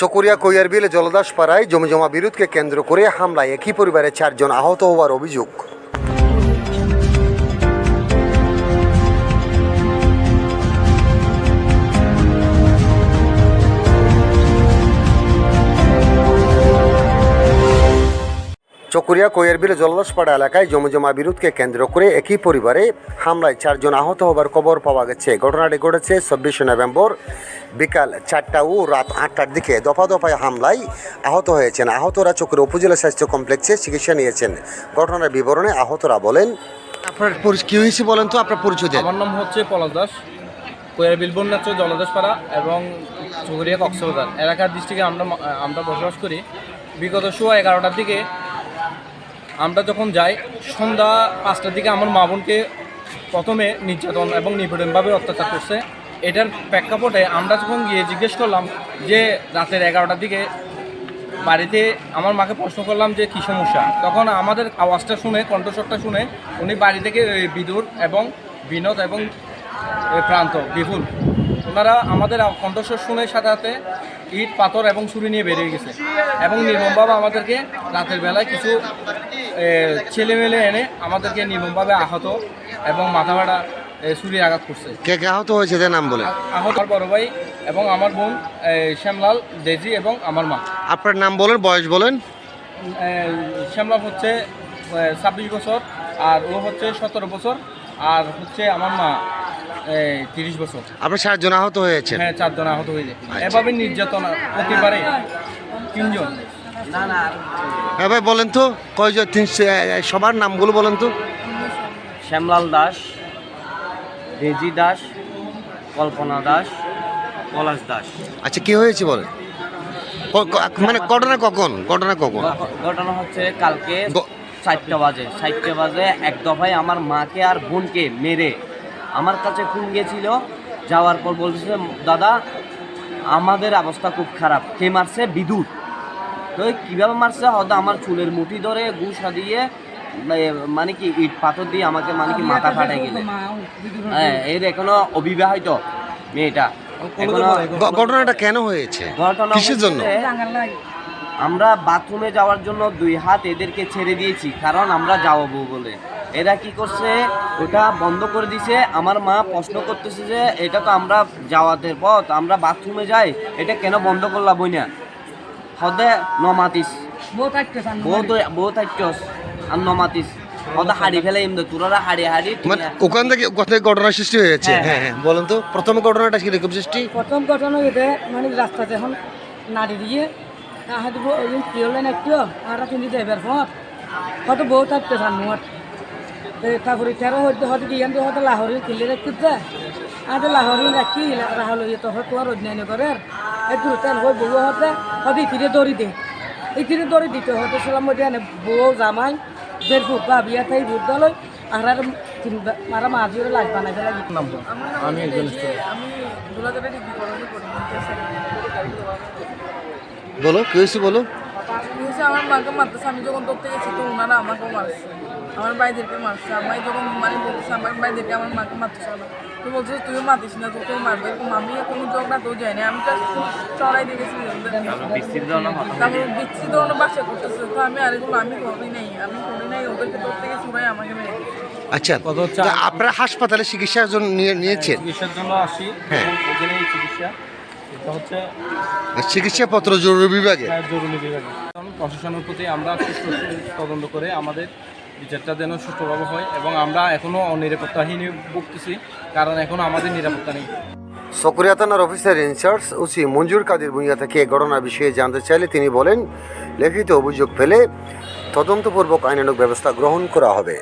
চকরিয়া কৈয়ারবিল জলদাস পাড়ায় জমিজমা বিরোধকে কেন্দ্র করে হামলায় একই পরিবারের চারজন আহত হওয়ার অভিযোগ। চকরিয়া কৈয়ারবিল জলদাসপাড়া এলাকায় জমিজমা বিরোধকে কেন্দ্র করে একই পরিবারে হামলায় চারজন আহত হবার খবর পাওয়া গেছে। ঘটনাটি ঘটেছে চব্বিশে নভেম্বর বিকাল চারটা ও রাত আটটার দিকে। দফা দফায় হামলায় আহত হয়েছেন আহতরা চক্র উপজেলা স্বাস্থ্য কমপ্লেক্সে চিকিৎসা নিয়েছেন। ঘটনার বিবরণে আহতরা বলেন আপনার কি হয়েছে বলেন তো আপনার পরিচয় আমার নাম হচ্ছে পলাশ দাস কোয়ার বিলবন নাচ জলদাসপাড়া এবং চৌরিয়া কক্সবাজার। এলাকার ডিস্ট্রিক্টে আমরা আমরা বসবাস করি। বিগত সোয়া এগারোটার দিকে আমরা যখন যাই, সন্ধ্যা পাঁচটার দিকে আমার মা বোনকে প্রথমে নির্যাতন এবং নিপীড়নভাবে অত্যাচার করছে। এটার প্রেক্ষাপটে আমরা যখন গিয়ে জিজ্ঞেস করলাম যে, রাতের এগারোটার দিকে বাড়িতে আমার মাকে প্রশ্ন করলাম যে, কী সমস্যা? তখন আমাদের আওয়াজটা শুনে, কণ্ঠস্বরটা শুনে উনি বাড়ি থেকে বিদুর এবং বিনোদ এবং প্রান্ত, বিপুল, ওনারা আমাদের কণ্ঠস্বর শুনে সাথে সাথে ইট, পাথর এবং ছুরি নিয়ে বেরিয়ে গেছে। এবং নির্মমভাবে আমাদেরকে রাতের বেলায় কিছু ছেলেমেলে এনে আমাদেরকে নির্মমভাবে আহত এবং মাথা এ, ছুরির আঘাত করছে। কে কে আহত হয়েছে যে নাম বলেন? আহত আমার বড় ভাই এবং আমার বোন শ্যামলাল দেজি এবং আমার মা। আপনার নাম বলেন বয়স বলেন। শ্যামলাল হচ্ছে ছাব্বিশ বছর আর ও হচ্ছে সতেরো বছর আর হচ্ছে আমার মা তিরিশ বছর। আপনার চারজন আহত হয়েছে হ্যাঁ চারজন আহত হয়েছে। যায় এভাবে নির্যাতন হতে পারে তিনজন। হ্যাঁ ভাই বলেন তো কয়জন তিন সবার নামগুলো বলেন তো। শ্যামলাল দাস রেজি দাস কল্পনা দাস পলাশ দাস। আচ্ছা কি হয়েছে বলেন? মানে ঘটনা কখন? ঘটনা কখন? ঘটনা হচ্ছে কালকে চারটা বাজে। চারটে বাজে এক দফায় আমার মাকে আর বোনকে মেরে আমার কাছে খুন গিয়েছিল যাওয়ার পর বলতেছে দাদা আমাদের অবস্থা খুব খারাপ। কে মারছে? বিদুর। তো কীভাবে মারছে? হয়তো আমার চুলের মুঠি ধরে গুসা দিয়ে মানে কি ইট পাথর দিয়ে আমাকে মানে কি মাথা ফাটাই গেলে। হ্যাঁ এর এখনও অবিবাহিত মেয়েটা। ঘটনাটা কেন হয়েছে? ঘটনা কিসের জন্য? আমরা বাথরুমে যাওয়ার জন্য দুই হাত এদেরকে ছেড়ে দিয়েছি কারণ আমরা যাওয়াবো বলে। এরা কি করছে? ওটা বন্ধ করে দিছে। আমার মা প্রশ্ন করতেছে যে এটা তো আমরা যাওয়াতে পথ আমরা বাথরুমে যাই এটা কেন বন্ধ করলাম বই না হদে নমাতিস বহুত বহুত আইটস আর নমাতিস হদে হাড়ি ফেলে এমনি তোরা হাড়ি হাড়ি মানে ওখান থেকে থেকে ঘটনা সৃষ্টি হয়েছে? হ্যাঁ, হ্যাঁ হ্যাঁ। বলেন তো প্রথম ঘটনাটা কীরকম সৃষ্টি? প্রথম ঘটনা এটা মানে রাস্তাতে এখন নাড়ি দিয়ে তাহাতে কি হলেন একটু আর তিনি যাইবার পর হয়তো বউ থাকতে চান মোট তারপরে তেরো হয়তো কি জানতে হয়তো লাহরি কিনলে রাখতে যায় আর লাহরি রাখি রাহল তো হয়তো আর অন্যান্য করে এই দুটান হয়ে বউ হতে হয়তো ইতিরে দড়ি দে। ইতিরে দড়ি দিতে হয়তো ছিলাম দিয়ে বউ জামাই দেড় ফুট বা বিয়া ভূত দলই আর আর মারা মাঝি লাগ। বানাই লাগে আমি একজন বলো কি হয়েছে বলো? আমার মাকে মারতেছে আমি যখন ধরতে গেছি তো ওনারা আমাকেও মারছে। আমার ভাইদেরকে মারছে আমি যখন মানে বলতেছে আমার ভাইদেরকে আমার মাকে মারতেছে না তো বলছে তুইও মাতিস না তোকেও মারবে। এরকম আমি কোনো ঝগড়া তো যায়নি আমি জাস্ট চড়াই দিয়ে গেছি বিস্তৃত না মাথা তারপর অন্য বাসা করতেছে তো আমি আর এগুলো আমি করি নাই আমি করি নাই ওদেরকে ধরতে গেছি ওরাই আমাকে মেরে আচ্ছা আপনারা হাসপাতালে চিকিৎসার জন্য নিয়ে নিয়েছেন? চিকিৎসার জন্য আসি। হ্যাঁ। চিকিৎসা। এটা হচ্ছে চিকিৎসাপত্র জরুরি বিভাগে? হ্যাঁ, জরুরি বিভাগে। কারণ প্রশাসনের প্রতি আমরা সুষ্ঠু তদন্ত করে আমাদের বিচারটা যেন সুষ্ঠুভাবে হয় এবং আমরা এখনও নিরাপত্তাহীন ভুগতেছি, কারণ এখনও আমাদের নিরাপত্তা নেই। সকরিয়া থানার officer in charge OC Manjur Kader Bhuiyan থেকে এ ঘটনার বিষয়ে জানতে চাইলে তিনি বলেন, লিখিত অভিযোগ ফেলে তদন্তপূর্বক আইনানুক ব্যবস্থা গ্রহণ করা হবে।